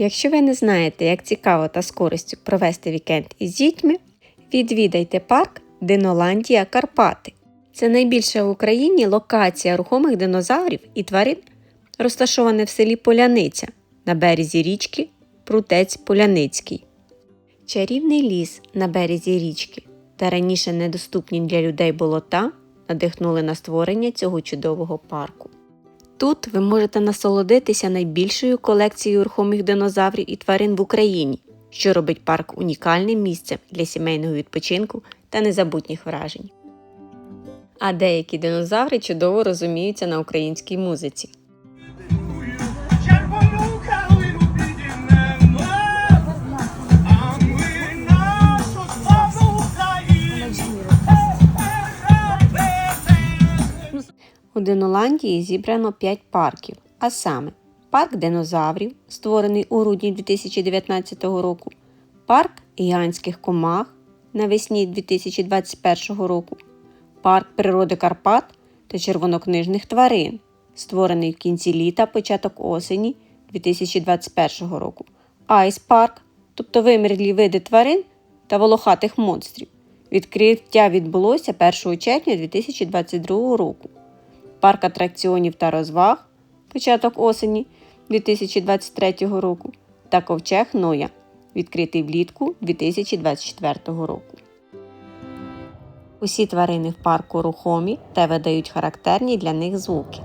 Якщо ви не знаєте, як цікаво та з користю провести вікенд із дітьми, відвідайте парк Диноландія Карпати. Це найбільша в Україні локація рухомих динозаврів і тварин, розташована в селі Поляниця на березі річки Прутець Поляницький. Чарівний ліс на березі річки та раніше недоступні для людей болота надихнули на створення цього чудового парку. Тут ви можете насолодитися найбільшою колекцією рухомих динозаврів і тварин в Україні, що робить парк унікальним місцем для сімейного відпочинку та незабутніх вражень. А деякі динозаври чудово розуміються на українській музиці. У Диноландії зібрано 5 парків, а саме парк динозаврів, створений у грудні 2019 року, парк гігантських комах навесні 2021 року, парк природи Карпат та червонокнижних тварин, створений в кінці літа, початок осені 2021 року, Айс парк, тобто вимерлі види тварин та волохатих монстрів. Відкриття відбулося 1 червня 2022 року парк атракціонів та розваг початок осені 2023 року та ковчег Ноя, відкритий влітку 2024 року. Усі тварини в парку рухомі та видають характерні для них звуки.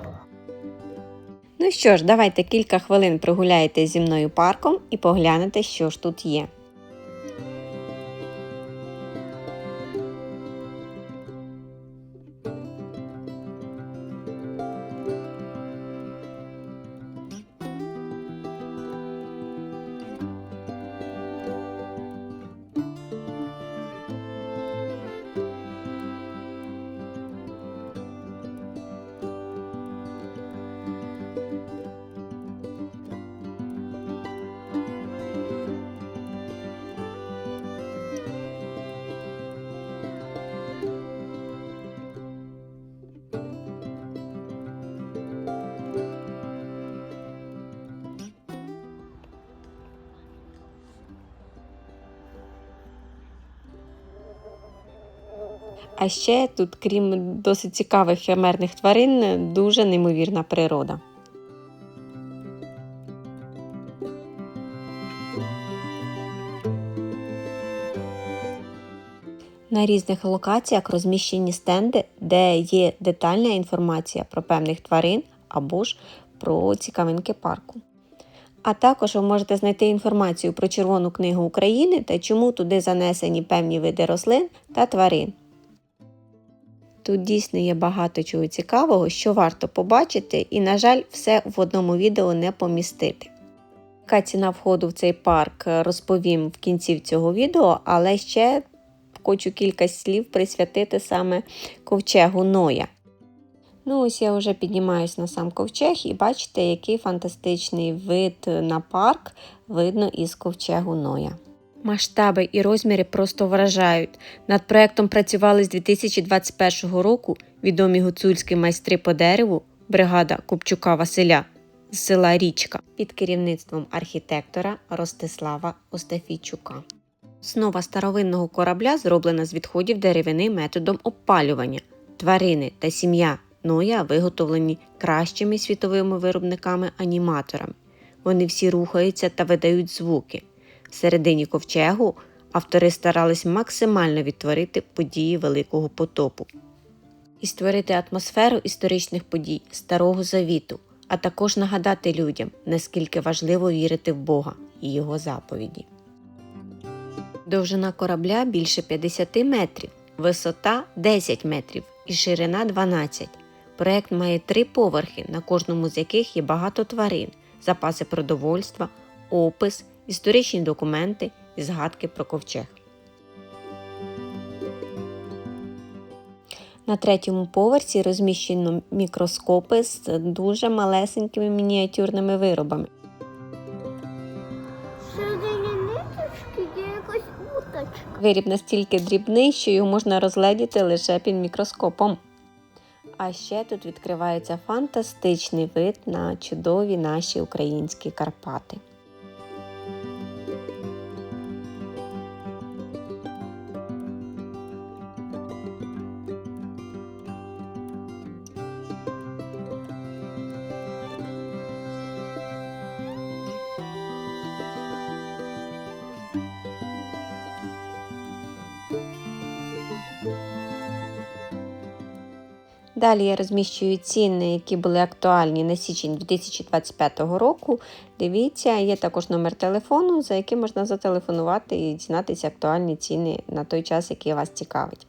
Ну що ж, давайте кілька хвилин прогуляєте зі мною парком і поглянете, що ж тут є. А ще тут, крім досить цікавих химерних тварин, дуже неймовірна природа. На різних локаціях розміщені стенди, де є детальна інформація про певних тварин або ж про цікавинки парку. А також ви можете знайти інформацію про Червону книгу України та чому туди занесені певні види рослин та тварин. Тут дійсно є багато чого цікавого, що варто побачити, і, на жаль, все в одному відео не помістити. Яка ціна входу в цей парк розповім в кінці цього відео, але ще хочу кілька слів присвятити саме ковчегу Ноя. Ну, ось я вже піднімаюсь на сам ковчег і бачите, який фантастичний вид на парк видно із ковчегу Ноя. Масштаби і розміри просто вражають. Над проектом працювали з 2021 року відомі гуцульські майстри по дереву, бригада Купчука Василя з села Річка під керівництвом архітектора Ростислава Остафійчука. Основа старовинного корабля зроблена з відходів деревини методом опалювання. Тварини та сім'я Ноя виготовлені кращими світовими виробниками-аніматорами. Вони всі рухаються та видають звуки. Всередині ковчегу автори старались максимально відтворити події Великого потопу і створити атмосферу історичних подій Старого Завіту, а також нагадати людям, наскільки важливо вірити в Бога і Його заповіді. Довжина корабля більше 50 метрів, висота 10 метрів і ширина 12. Проект має три поверхи, на кожному з яких є багато тварин, запаси продовольства, опис, історичні документи і згадки про ковчег. На третьому поверсі розміщено мікроскопи з дуже малесенькими мініатюрними виробами. Виріб настільки дрібний, що його можна розгледіти лише під мікроскопом. А ще тут відкривається фантастичний вид на чудові наші українські Карпати. Далі я розміщую ціни, які були актуальні на січень 2025 року. Дивіться, є також номер телефону, за яким можна зателефонувати і дізнатися актуальні ціни на той час, який вас цікавить.